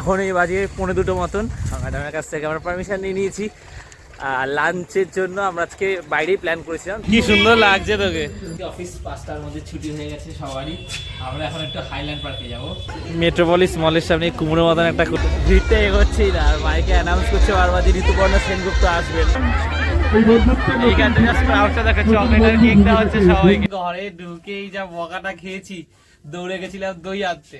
এখন এই বাজে পনেরো দুটো মতন। ম্যাডামের কাছ থেকে আমরা পারমিশন নিয়ে নিয়েছি। আর লাঞ্চের জন্য আমরা আজকে বাইরেই প্ল্যান করেছিলাম। কি সুন্দর লাগছে তোকে। অফিস পাঁচটার মধ্যে ছুটি হয়ে গেছে সবারই। আমরা এখন একটু হাইল্যান্ড পার্কে যাব। মেট্রোপলিস মলের সামনে কুমড়ো মতন একটা ভিড়টা এগোচ্ছেই না আর মাইকে অ্যানাউন্স করছে বারবার যে ঋতুপর্ণ সেনগুপ্ত আসবেন। এইখানটা জাস্ট ক্রাউডটা দেখা চকলেট কেক দেওয়া হচ্ছে সবাইকে। ঘরে ঢুকেই যা বকাটা খেয়েছি দৌড়ে গেছিলাম দই আনতে।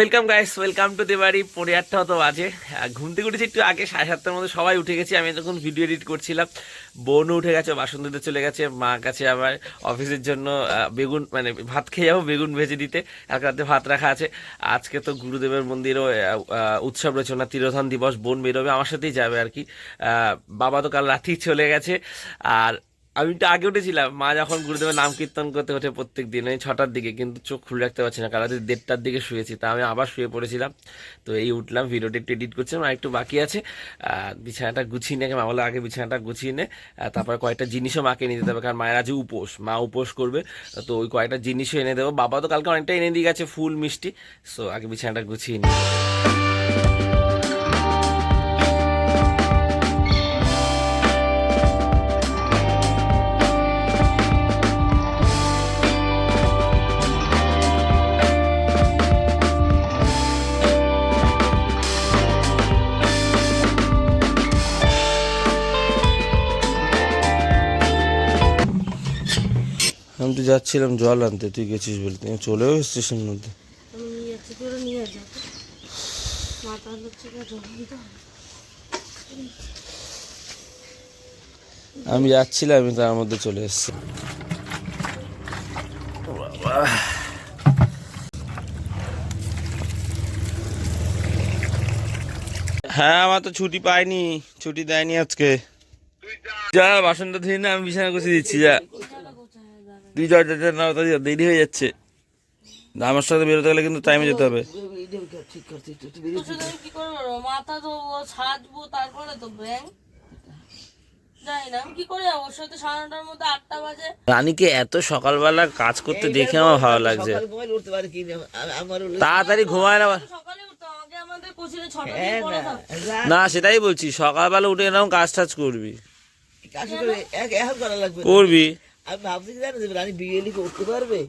ওয়েলকাম গাইস ওয়েলকাম টু দেবাড়ি পনেরো আটটা মতো বাজে। ঘুম থেকে উঠেছি একটু আগে, সাড়ে সাতটার মধ্যে সবাই উঠে গেছি। আমি যখন ভিডিও এডিট করছিলাম। বোনও উঠে গেছে বাসন দিতে চলে গেছে, মা কাছে আবার অফিসের জন্য বেগুন মানে ভাত খেয়ে যাব, বেগুন ভেজে দিতে। এক রাতে ভাত রাখা আছে। আজকে তো গুরুদেবের মন্দিরও উৎসব রচনা তিরোধান দিবস, বোন বেরোবে, আমার সাথেই যাবে আর কি। বাবা তো কাল রাতেই চলে গেছে। আর আমি তো আগে উঠেছিলাম, মা যখন গুরুদেবের নাম কীর্তন করতে ওঠে প্রত্যেক দিন ওই ছটার দিকে, কিন্তু চোখ খুলে রাখতে পারছি না, কারণ দেড়টার দিকে শুয়েছি, তা আমি আবার শুয়ে পড়েছিলাম। তো এই উঠলাম, ভিডিওটি একটু এডিট করছিলাম, আর একটু বাকি আছে। বিছানাটা গুছিয়ে নিয়ে মা বলে আগে বিছানাটা গুছিয়ে নে তারপর কয়েকটা জিনিসও মাকে এনে দিতে হবে, কারণ মায়ের আজ উপোস, মা উপোস করবে, তো ওই কয়েকটা জিনিসও এনে দেবো। বাবা তো কালকে অনেকটা এনে দিয়ে গেছে, ফুল, মিষ্টি, সো আগে বিছানাটা গুছিয়ে নিই যাচ্ছিলাম জল আনতে। তুই গেছিস বলতে চলেও স্টেশন মধ্যে। আমি যাচ্ছিলাম আমি তার মধ্যে চলে এসেছি। হ্যাঁ আমার তো ছুটি পাইনি ছুটি দেয়নি আজকে। যা বাসনটা ধুয়ে না আমি বিছানা গুছিয়ে দিচ্ছি যা। তুই যা যা, যা, না দেরি হয়ে যাচ্ছে। আমার সাথে বেরোতে গেলে কিন্তু টাইমে যেতে হবে। তো শুধু কি করে মাথা ধোবো সাজবো তারপরে তো ব্যাং। জানি না আমি কি করে যাব? ওর সাথে সাড়ে নটার মধ্যে আটটা বাজে। রানীকে এত সকালবেলা কাজ করতে দেখে আমার ভালো লাগছে। তাড়াতাড়ি ঘুমায় না থাকতো না সেটাই বলছি সকালবেলা উঠে এরকম কাজ টাজ করবি করবি। আমি ভাবছি কি জানো রানী বিয়েলি করতে পারবে?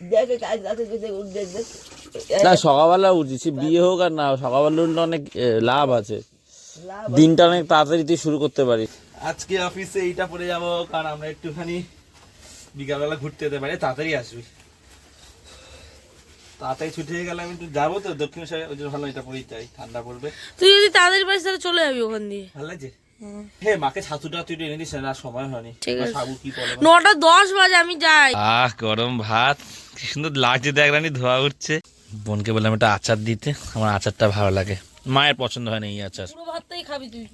দেখে কাজ রাতে দেখে দেখ। না সকালবেলা উঠছি বিয়ে হোক আর না হোক, সকালবেলা উঠলে অনেক লাভ আছে। দিনটা অনেক তাড়াতাড়ি তুই শুরু করতে পারিস। আজকে অফিসে এইটা পরে যাব কারণ আমরা একটুখানি বিকালবেলা ঘুরতে যেতে পারি তাড়াতাড়ি আসবি। তাড়াতাড়ি ছুটি হয়ে গেলে আমি একটু যাব তো দক্ষিণেশ্বরে ওই জন্য ভালো এটা পরেই চাই ঠান্ডা পড়বে। তুই যদি তাড়াতাড়ি পারিস তাহলে চলে যাবি ওখান দিয়ে। ভালো লাগছে? হে মাকে ছাতুটা তুই এনে দিস না সময় হয়নি। ঠিক আমার আছে। সাবু কি বলে নটা দশ বাজে আমি যাই। আহ গরম ভাত। কি সুন্দর লাগছে দেখ রানি ধোয়া উঠছে। বোনকে বললাম একটা আচার দিতে আমার আচারটা ভালো লাগে। মায়ের পছন্দ হয় না এই আচার। পুরো ভাতটাই খাবি তুই।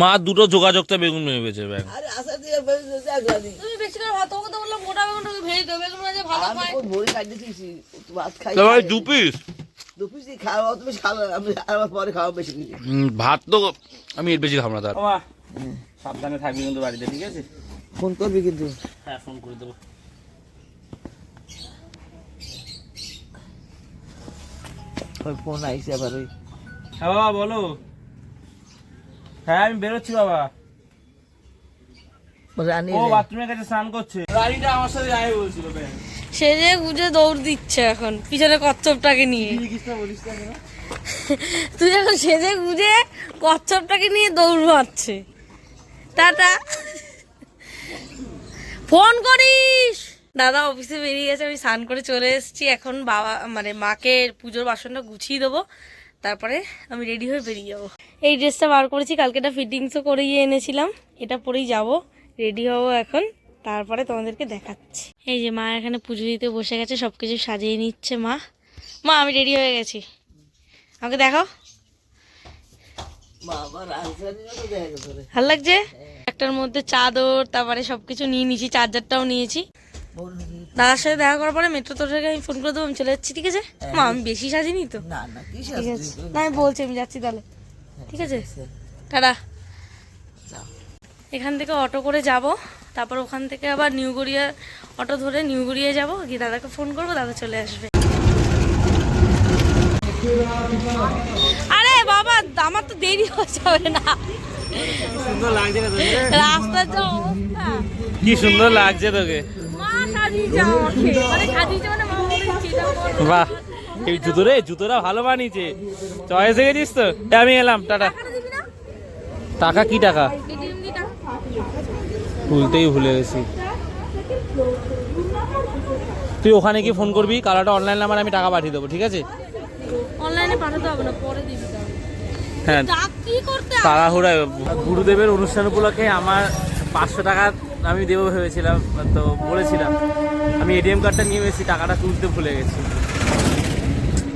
মা দুটো যোগাযোগটা বেগুন ভেবেছে ব্যাগ আরে আসা দিয়ে বেরিয়ে দেখ রানী। তুমি বেশি করে ভাত তোমাকে তো বললাম ভেজে দেবে বেগুন ভাজা ভালো ভাত খাই। দু পিস দু পিস খাওয়া অত বেশি খাওয়া আমি আমার পরে খাওয়া বেশি কিছু ভাত তো আমি এর বেশি খাব না তার। সাবধানে থাকবি কিন্তু বাড়িতে ঠিক আছে? ফোন করবি কিন্তু। হ্যাঁ ফোন করে দেবো। ওই ফোন আইসে আবার ওই। হ্যাঁ বাবা বলো। হ্যাঁ আমি বেরোচ্ছি বাবা। ও বাথরুমের কাছে স্নান করছে। গাড়িটা আমার সাথে যাবে বলছিল ব্যাগ সেজে গুজে দৌড় দিচ্ছে এখন পিছনে কচ্ছপটাকে নিয়ে। তুই এখন সেজে গুজে কচ্ছপটাকে নিয়ে দৌড় মারছে। টাটা। ফোন করিস। দাদা অফিসে বেরিয়ে গেছে আমি স্নান করে চলে এসেছি। এখন বাবা মানে মাকে পুজোর বাসনটা গুছিয়ে দেবো। তারপরে আমি রেডি হয়ে বেরিয়ে যাব। এই ড্রেসটা বার করেছি কালকে এটা ফিটিংসও করিয়ে এনেছিলাম। এটা পরেই যাব। রেডি হব এখন। তারপরে তোমাদেরকে দেখাচ্ছি। এই যে মা এখানে পুজো দিতে বসে গেছে সব কিছু সাজিয়ে নিচ্ছে মা। মা আমি রেডি হয়ে গেছি। আমাকে দেখা। ভালো লাগছে? একটার মধ্যে চাদর তারপরে সবকিছু নিয়ে নিয়েছি চার্জারটাও নিয়েছি। দাদার সাথে দেখা করার পরে মেট্রো তোর থেকে আমি ফোন করে দেবো আমি চলে যাচ্ছি ঠিক আছে? মা আমি বেশি সাজিনি তো। না না কি ঠিক আছে। না আমি বলছি আমি যাচ্ছি তাহলে। ঠিক আছে। টাটা। এখান থেকে অটো করে যাব। তারপর ওখান থেকে আবার নিউ গড়িয়া অটো ধরে নিউগুড়িয়ে যাব। গিয়ে দাদাকে ফোন করব দাদা চলে আসবে। আরে বাবা আমার তো দেরি হয়ে যাবে না। সুন্দর লাগছে না তোকে? রাস্তার যা অবস্থা। কি সুন্দর লাগছে তোকে? মানে। বাহ এই জুতো রে জুতোটা ভালো বানিয়েছে। চয়েস হয়ে গেছিস তো? আমি এলাম টাটা। টাকা কি টাকা? তুলতেই ভুলে গেছি। তুই ওখানে কি ফোন করবি কালারটা অনলাইন নাম্বার আমি টাকা পাঠিয়ে দেবো ঠিক আছে? অনলাইনে পাঠাতে হবে না পরে দিবি হ্যাঁ। তাড়াহুড়া গুরুদেবের অনুষ্ঠান উপলক্ষে আমার পাঁচশো টাকা আমি দেবো ভেবেছিলাম তো বলেছিলাম। আমি এটিএম কার্ডটা নিয়ে এসেছি টাকাটা তুলতে ভুলে গেছি।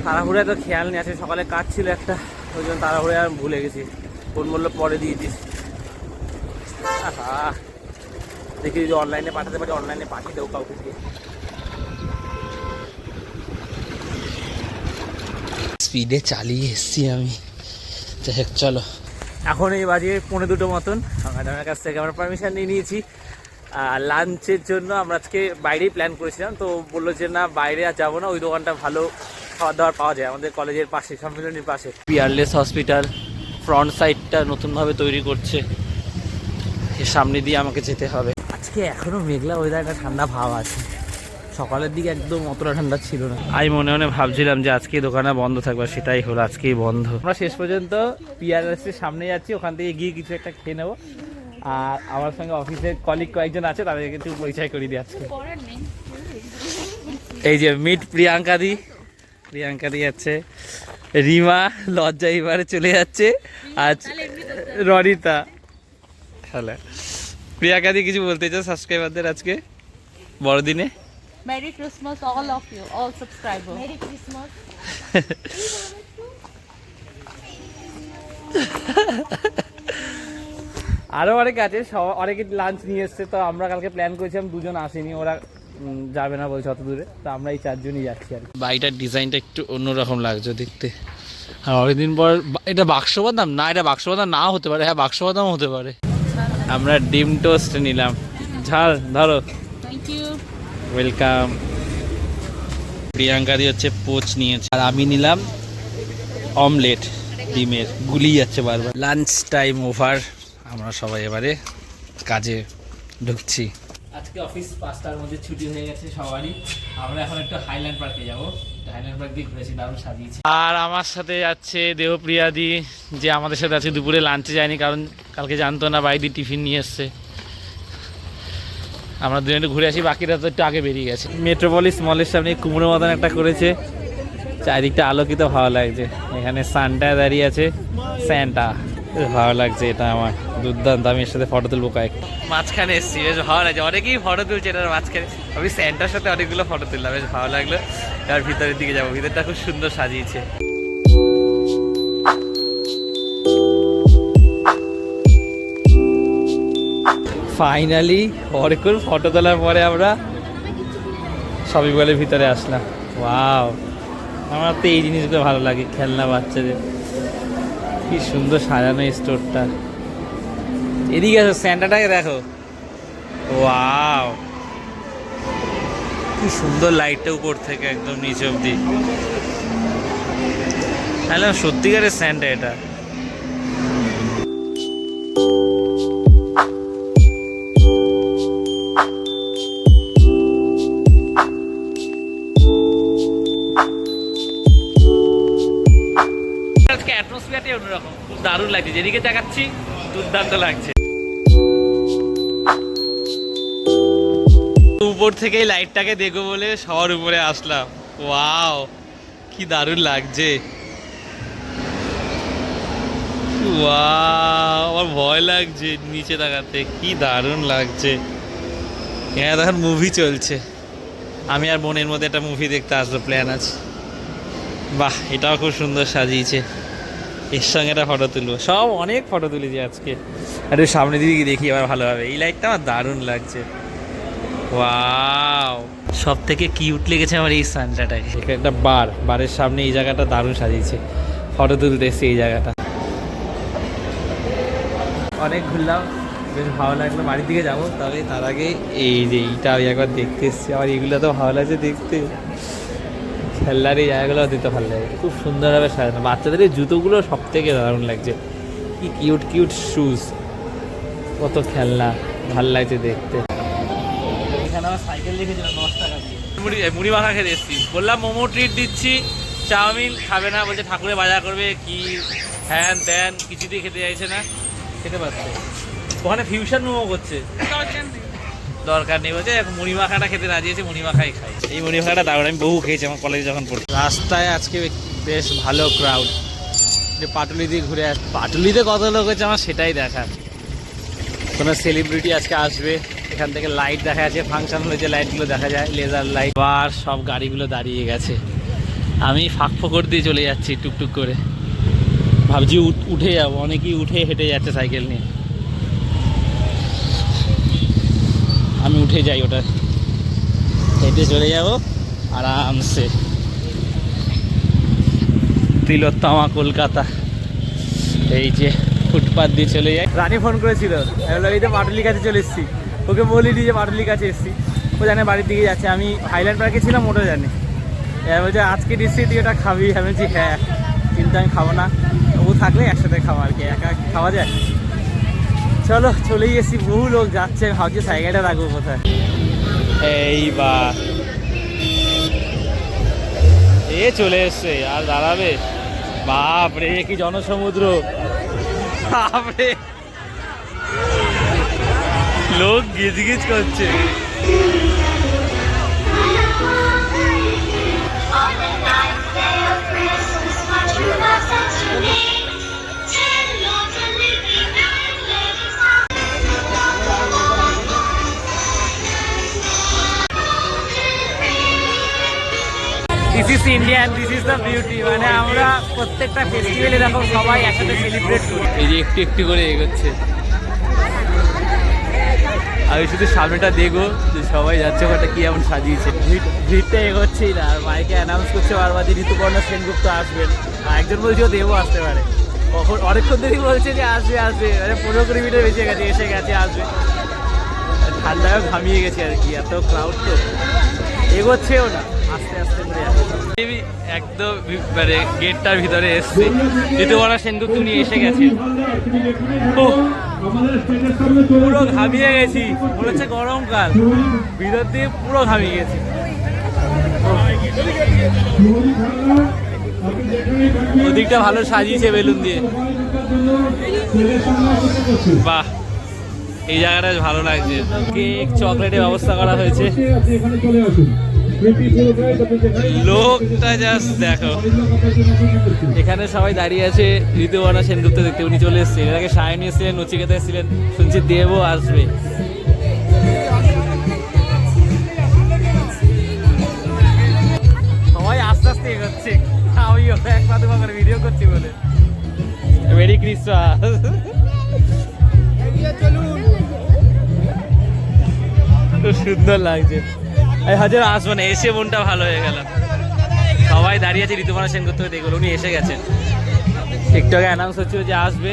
তাড়াহুড়ায় তো খেয়াল নেই আছে সকালে কাজ ছিল একটা ওই জন্য তাড়াহুড়ে আর ভুলে গেছি। ফোন বলল পরে দিয়ে দিস। আহা। দেখি যদি অনলাইনে পাঠাতে পারি অনলাইনে পাঠিয়ে দেবো কাউকে দিয়ে স্পিডে চালিয়ে এসছি আমি। যাই হোক চলো। এখন এই বাজে পৌনে দুটো মতন। ম্যাডামের কাছ থেকে আমরা পারমিশন নিয়ে নিয়েছি। আর লাঞ্চের জন্য আমরা আজকে বাইরেই প্ল্যান করেছিলাম। তো বলল যে না বাইরে আর যাব না। ওই দোকানটা ভালো খাবার দাবার পাওয়া যায় আমাদের কলেজের পাশে সম্মিলনীর পাশে। পিয়ারলেস হসপিটাল ফ্রন্ট সাইডটা নতুনভাবে তৈরি করছে। এর সামনে দিয়ে আমাকে যেতে হবে। আজকে এখনও মেঘলা ওয়েদার একটা ঠান্ডা ভাব আছে। সকালের দিকে একদম অতটা ঠান্ডা ছিল না। আমি মনে মনে ভাবছিলাম যে আজকে দোকানে বন্ধ থাকবে সেটাই হলো আজকেই বন্ধ। আমরা শেষ পর্যন্ত পিআরএস এর সামনে যাচ্ছি ওখান থেকে গিয়ে কিছু একটা খেয়ে নেব। আর আমার সঙ্গে অফিসের কলিগ কয়েকজন আছে তাদেরকে একটু পরিচয় করে দিই আজকে। এই যে মিট প্রিয়াঙ্কা দি। প্রিয়াঙ্কা দি যাচ্ছে রিমা লজ্জা এবারে চলে যাচ্ছে। আজ রনিতা। হ্যালো। প্রিয়াঙ্কা দি কিছু বলতে চাও সাবস্ক্রাইবারদের আজকে বড়দিনে Merry Christmas, all of you, all subscribers. Merry Christmas. আরও অনেক আছে সব- অনেকে লাঞ্চ নিয়ে এসছে তো আমরা কালকে প্ল্যান করেছিলাম দুজন আসেনি ওরা যাবে না বলছে অত দূরে তো আমরা এই চারজনই যাচ্ছি আর কি। বাড়িটার ডিজাইনটা একটু অন্যরকম লাগছে দেখতে আর অনেকদিন পর এটা বাক্স বাদাম না এটা বাক্স বাদাম নাও হতে পারে হ্যাঁ বাক্স বাদাম হতে পারে আমরা ডিম টোস্ট নিলাম। ঝাল ধরো. ওয়েলকাম প্রিয়াঙ্কা দি হচ্ছে পোচ নিয়েছে। আর আমি নিলাম অমলেট ডিমের। গুলি যাচ্ছে বারবার। লাঞ্চ টাইম ওভার আমরা সবাই এবারে কাজে ঢুকছি। আজকে অফিস পাঁচটার মধ্যে ছুটি হয়ে গেছে সবারই। আমরা এখন একটু হাইল্যান্ড পার্কে যাব। হাইল্যান্ড পার্ক দিয়ে ঘুরেছি দারুণ সাজিয়েছি। আর আমার সাথে যাচ্ছে দেহপ্রিয়াদি যে আমাদের সাথে আছে দুপুরে লাঞ্চে যায়নি কারণ কালকে জানতো না বাইরে টিফিন নিয়ে এসছে। আমরা দুজন ঘুরে আসি বাকিরা তো একটু আগে বেরিয়ে গেছে। মেট্রোপলিস মলের সামনে কুমড়ো মতন একটা করেছে। চারিদিকটা আলোকিত ভালো লাগছে। এখানে সানটা দাঁড়িয়ে আছে। স্যান্টা বেশ ভালো লাগছে এটা আমার। দুর্দান্ত আমি এর সাথে ফটো তুলবো কয়েক মাঝখানে এসছি বেশ ভালো লাগছে। অনেকেই ফটো তুলছে এটার মাঝখানে। আমি স্যান্টার সাথে অনেকগুলো ফটো তুললাম বেশ ভালো লাগল। এবার ভিতরের দিকে যাব ভিতরটা খুব সুন্দর সাজিয়েছে। ফাইনালি অনেকক্ষণ ফটো তোলার পরে আমরা সবই বলে ভিতরে আসলাম। ওয়াও আমার তো এই জিনিসগুলো ভালো লাগে, খেলনা বাচ্চাদের। কি সুন্দর সাজানো স্টোরটা এদিকে আসো স্যান্টাটাকে দেখো। ওয়াও কি সুন্দর লাইটটা উপর থেকে একদম নিচে অব্দি তাহলে সত্যিকারের স্যান্টা এটা। দারুণ লাগছে। যেদিকে তাকাচ্ছি, দুর্দান্ত লাগছে। উপর থেকেই লাইটটাকে দেখব বলে সবার উপরে আসলাম। ওয়াও, কি দারুণ লাগছে। আমার ভয় লাগছে নিচে তাকাতে, কি দারুণ লাগছে। এখানে তখন মুভি চলছে। আমি আর বোনের মধ্যে একটা মুভি দেখতে আসব প্ল্যান আছে। বাহ, এটাও খুব সুন্দর সাজিয়েছে। এর সঙ্গে একটা ফটো তুলবো। সব অনেক ফটো তুলেছি আজকে। একটু সামনে দিকে দেখি আবার ভালোভাবে এই লাইটটা আমার দারুণ লাগছে। ওয়াও সব থেকে কিউট লেগেছে আমার এই সানটাটাকে। এখানে একটা বার বারের সামনে এই জায়গাটা দারুণ সাজিয়েছে। ফটো তুলতে এসছে এই জায়গাটা। অনেক ঘুরলাম। বেশ ভালো লাগল। বাড়ির দিকে যাব। তবে তার আগে এই যে এইটা একবার দেখতে এসেছি। আমার এগুলো তো ভালো লাগছে দেখতে। এই জায়গাগুলো দিতে ভালো লাগে খুব সুন্দরভাবে সাজানো। বাচ্চাদের এই জুতোগুলো সব থেকে দারুণ লাগছে। কি কিউট কিউট শুজ কত খেলনা ভালো লাগছে দেখতে। এখানে আমার সাইকেল দশ টাকা মুড়ি মুড়ি মাখা খেতে এসেছি। বললাম মোমো ট্রিট দিচ্ছি চাউমিন খাবে না বলছে ঠাকুরের বাজার করবে কি হ্যান ত্যান কিছুতেই খেতে চাইছে না। খেতে পারছে। ওখানে ফিউশন মোমো করছে। দরকার নেই বলছে এখন মুড়ি মাখাটা খেতে রাজি আছে মুড়ি মাখাই খাই। এই মুড়ি মাখাটা দারুণ আমি বহু খেয়েছি আমার কলেজে যখন পড়ি রাস্তায় আজকে বেশ ভালো ক্রাউড যে পাটুলি দিয়ে ঘুরে আস পাটুলিতে কত লোক হয়েছে আমার সেটাই দেখা কোনো সেলিব্রিটি আজকে আসবে এখান থেকে লাইট দেখা যাচ্ছে ফাংশন হয়েছে লাইটগুলো দেখা যায় লেজার লাইট আর সব গাড়িগুলো দাঁড়িয়ে গেছে। আমি ফাঁক ফোকর দিয়ে চলে যাচ্ছি টুকটুক করে। ভাবছি উঠ- উঠে যাব অনেকেই উঠে হেঁটে যাচ্ছে সাইকেল নিয়ে আমি উঠে যাই ওটা। হেঁটে চলে যাব আরামসে। তিলোত্তমা কলকাতা। এই যে ফুটপাথ দিয়ে চলে যাই। রানী ফোন করেছিল। এই তো পাটুলির কাছে চলে এসেছি। ওকে বলিনি যে পাটুলির কাছে এসেছি। ও জানে বাড়ির দিকে যাচ্ছে। আমি হাইল্যান্ড পার্কে ছিলাম, ওটা জানে। বলছে, আজকে দিচ্ছি তুই ওটা খাবি? আমি বলছি হ্যাঁ কিন্তু আমি খাব না। ও থাকলে একসাথে খাব আর কি, একা খাওয়া যায়? চলো চলে গেছি। বহু লোক যাচ্ছে। ভাবছি সাইকেলটা রাখব কোথায়? এই বা এ চলে এসছে। আর দাঁড়াবে? বাপ রে কি জনসমুদ্র। বাপরে। লোক গিজ গিজ করছে। This is Indian this is the beauty মানে আমরা প্রত্যেকটা ফেস্টিভ্যাল এরকম সবাই একসাথে সেলিব্রেট করি এই যে একটু একটু করে এগোচ্ছে। আমি শুধু সামনেটা দেখব যে সবাই যাচ্ছে ওটা কি এমন সাজিয়েছে। ভিড়, ভিড়টা এগোচ্ছেই না। আর মাইকে অ্যানাউন্স করছে বারবার যে ঋতুপর্ণা সেনগুপ্ত আসবেন। আর একজন বলছে ও দেবও আসতে পারে। কখন, অনেকক্ষণ ধরেই বলছে যে আসবে আসবে। মানে পনেরো কুড়ি মিনিট বেঁচে গেছে, এসে গেছে, আসবে। ঠান্ডায় ঘামিয়ে গেছে আর কি, এত ক্রাউড তো। এগোচ্ছেও না। আস্তে আস্তে একদম মানে গেটটার ভিতরে এসছে। ঋতুপর্ণা সেনগুপ্ত উনি এসে গেছে। পুরো ঘামিয়ে গেছি। মনে হচ্ছে গরমকাল। ভিতর দিয়ে পুরো ঘামিয়ে গেছি। ওদিকটা ভালো সাজিয়েছে বেলুন দিয়ে। বাহ, এই জায়গাটা ভালো লাগছে। কেক, চকলেটের ব্যবস্থা করা হয়েছে। লোকটা জাস্ট দেখো। এখানে সবাই দাঁড়িয়ে আছে, ঋতুবর্ণা সেনগুপ্ত দেখতে। উনি চলে এসেছেন। এর আগে সায়নী এসেছিলেন, নচিকেতা এসেছিলেন। শুনছি দেবও আসবে। সবাই আস্তে আস্তে এগোচ্ছে। আমি এক পা দুপা করে ভিডিও করছি বলে। মেরি ক্রিসমাস খুব সুন্দর লাগছে। হাজার আসব না এসে মনটা ভালো হয়ে গেল। সবাই দাঁড়িয়ে আছে ঋতুপর্ণা সেনগুপ্ত দেখল উনি এসে গেছেন। আগে অ্যানাউন্স হচ্ছিল যে আসবে।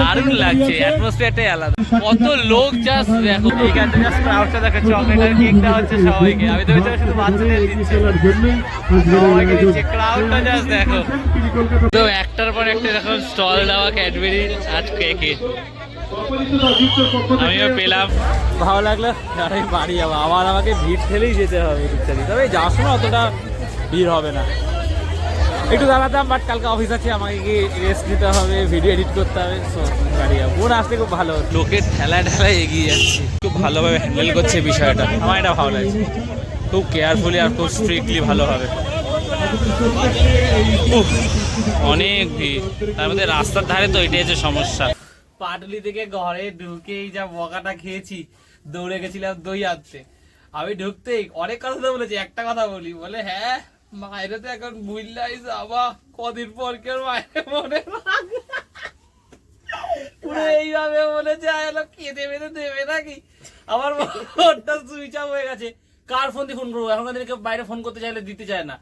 দারুণ লাগছে অ্যাটমসফিয়ারটাই আলাদা। কত লোক জাস্ট দেখো। জাস্ট ক্রাউডটা দেখো চকলেট আর কেকটা হচ্ছে সবাইকে। আমি তো ভেবেছিলাম শুধু বাচ্চাদের দিচ্ছে। সবাইকে দিচ্ছে ক্রাউডটা জাস্ট দেখো। তো একটার পর একটা এরকম স্টল দেওয়া ক্যাডবেরি আর কেকে আমিও পেলাম। ভালো লাগল। আর বাড়ি যাব। আবার আমাকে ভিড় ঠেলেই যেতে হবে টুকটাকি তবে যাওয়ার সময় অতটা ভিড় হবে না। একটু দাঁড়াতাম বাট কালকে অফিস আছে আমাকে কি রেস্ট নিতে হবে ভিডিও এডিট করতে হবে সো গাড়ি যাব। বোন আসতে খুব ভালো লোকের ঠেলা ঠেলা এগিয়ে যাচ্ছে। খুব ভালোভাবে হ্যান্ডেল করছে বিষয়টা। আমার এটা ভালো লাগছে। খুব কেয়ারফুলি আর খুব স্ট্রিক্টলি ভালোভাবে উফ, অনেক ভিড়। তার মধ্যে রাস্তার ধারে তো এটাই হচ্ছে সমস্যা। পাটলি থেকে ঘরে ঢুকেই যা বকাটা খেয়েছি, দৌড়ে গেছিলাম দই আনতে। আমি ঢুকতেই অনেক কথা তো বলেছি, একটা কথা বলি, বলে হ্যাঁ মায়ের তো এখন বুঝলাই যাবা, কদিন পর কেউ মায়ের মনে এইভাবে মনে যায় কে দেবে তো দেবে নাকি? আমার ফোনটা সুইচ অফ হয়ে গেছে। কার ফোন দিয়ে ফোন করব? এখনকার দিনে বাইরে ফোন করতে চাইলে দিতে চায় না।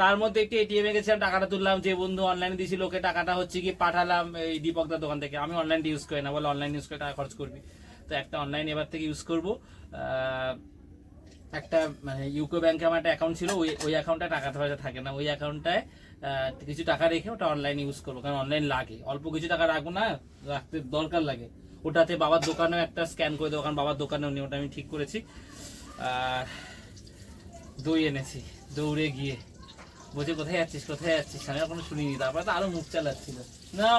তার মধ্যে একটি এটিএম এ গেছিলাম, টাকাটা তুললাম, যে বন্ধু অনলাইনে দিয়েছিল ওকে টাকাটা হচ্ছে কি পাঠালাম এই দীপকদার দোকান থেকে। আমি অনলাইন ইউজ করি না, বলে অনলাইন ইউজ করে টাকা খরচ করবি। তো একটা অনলাইন এবার থেকে ইউজ করব। একটা মানে ইউকো ব্যাংকে আমার একটা অ্যাকাউন্ট ছিল, ওই ওই অ্যাকাউন্টে টাকা পয়সা থাকে না। ওই অ্যাকাউন্টটায় কিছু টাকা রেখে ওটা অনলাইন ইউজ করব, কারণ অনলাইন লাগে। অল্প কিছু টাকা রাখব না, রাখতে দরকার লাগে। ওটাতে বাবার দোকানেও একটা স্ক্যান করে দেবো, কারণ বাবার দোকানেও নিয়ে ওটা আমি ঠিক করেছি। আর দই এনেছি, দৌড়ে গিয়ে। বলছে কোথায় যাচ্ছিস? কোথায় যাচ্ছিস? আমি এখনও শুনিনি। তারপরে তো আরও মুখ চালাচ্ছিল। না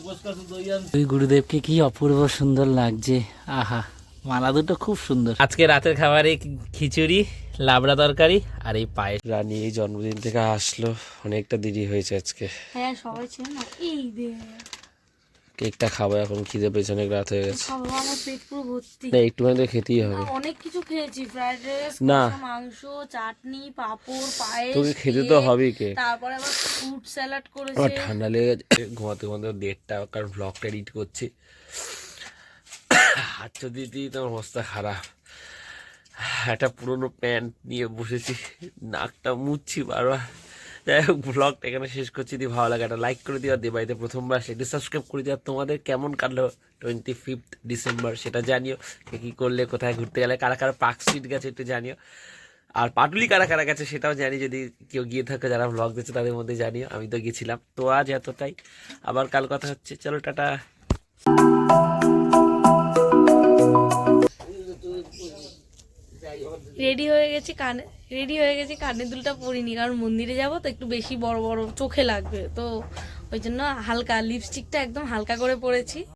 উপোস করছ দই আনছি। দুই গুরুদেবকে কি অপূর্ব সুন্দর লাগছে। আহা মালা দুটো খুব সুন্দর। আজকে রাতের খাবারে খিচুড়ি লাবড়া তরকারি আর এই পায়েস। রানী এই জন্মদিন থেকে আসলো। অনেকটা দেরি হয়েছে আজকে। হ্যাঁ সবাই ছিল না এই দে কেকটা খাব এখন খিদে পেয়েছে অনেক রাত হয়ে গেছে। খাব আমার পেট পুরো ভর্তি। না একটুখানি তো খেতেই হবে। অনেক কিছু খেয়েছি ফ্রাইড রাইস না। মাংস চাটনি পাঁপড় পায়েস তোকে খেতে তো হবেই কে তারপরে আবার ফ্রুট স্যালাড আমার করেছে ঠান্ডা লেগে গেছে ঘুমাতে ঘুমাতে দেড়টা কারণ ব্লগটা এডিট করছি। হাত দিতে তোমার অবস্থা খারাপ। একটা পুরোনো প্যান্ট নিয়ে বসেছি নাকটা মুছছি বারবার। যাই হোক ব্লগটা এখানে শেষ করছি। যদি ভালো লাগে একটা লাইক করে দিও। বাড়িতে প্রথমবার সেটি সাবস্ক্রাইব করে দিও। তোমাদের কেমন কাটলো টোয়েন্টি ফিফথ ডিসেম্বর সেটা জানিও। কে কী করলে, কোথায় ঘুরতে গেলে, কারা কারা পার্ক স্ট্রিট গেছে একটু জানিও। আর পাটুলি কারা কারা গেছে সেটাও জানি। যদি কেউ গিয়ে থাকে, যারা ব্লগ দিচ্ছে তাদের মধ্যে জানিও। আমি তো গেছিলাম। তো আজ এতটাই। আবার কাল কথা হচ্ছে। চলো, টাটা। রেডি হয়ে গেছি, কানে, রেডি হয়ে গেছি কানের দুলটা পরিনি, কারণ মন্দিরে যাব তো একটু বেশি বড় বড় চোখে লাগবে। তো ওই জন্য হালকা লিপস্টিকটা একদম হালকা করে পরেছি।